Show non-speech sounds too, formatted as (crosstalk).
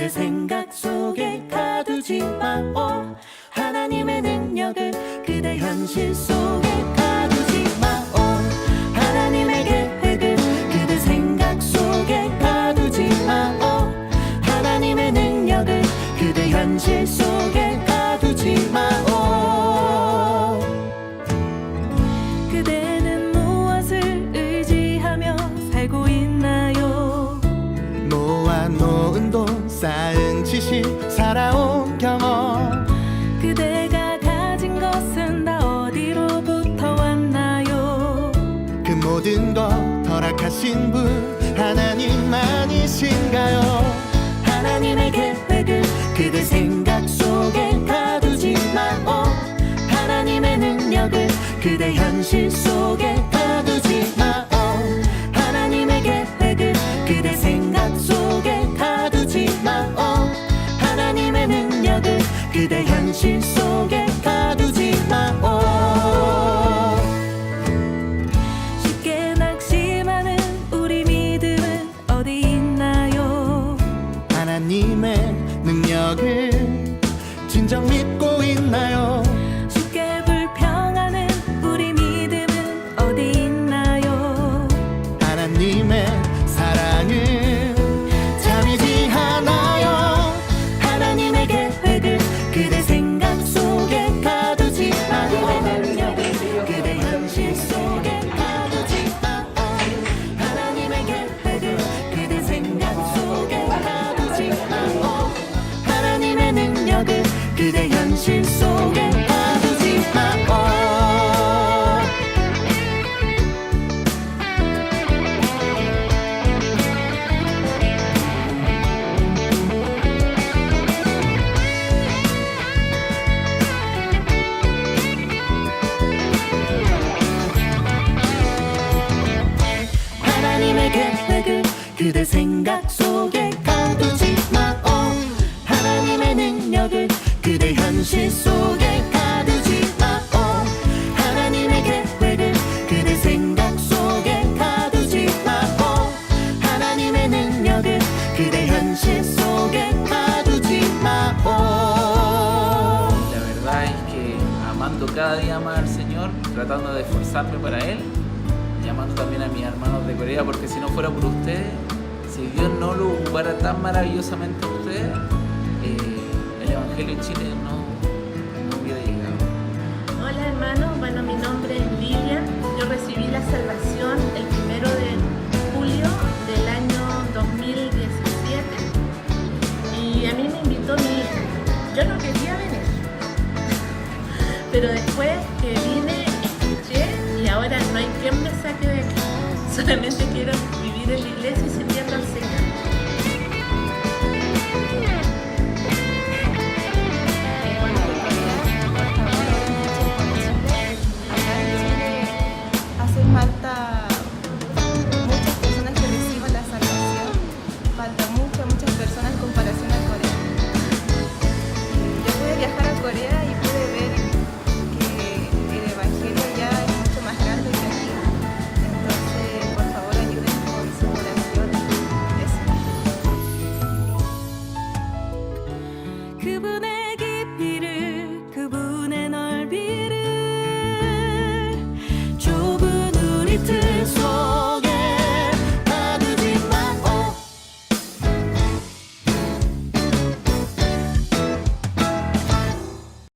그대 생각 속에 가두지 마오. 하나님의 능력을 그대 현실 속에 모든 것 허락하신 분 하나님만이신가요? 하나님의 계획을 그대 생각 속에 가두지 마오 하나님의 능력을 그대 현실 속에 가두지 마 하나님의 능력을 진정 믿고 있나요 현실 속에 가두지 마오 하나님의 계획을 그대 생각 그대 현실 속에 가두지 마오 La verdad es que amando cada día más al Señor, tratando de esforzarme para Él, llamando también a mis hermanos de Corea, porque si no fuera por ustedes, si Dios no lo ocupara tan maravillosamente a ustedes, eh, el Evangelio en Chile no, no a mí me invitó mi hija. Yo no quería venir, pero después que vine, escuché y ahora no hay quien me saque de aquí. (laughs) Solamente quiero vivir en la iglesia y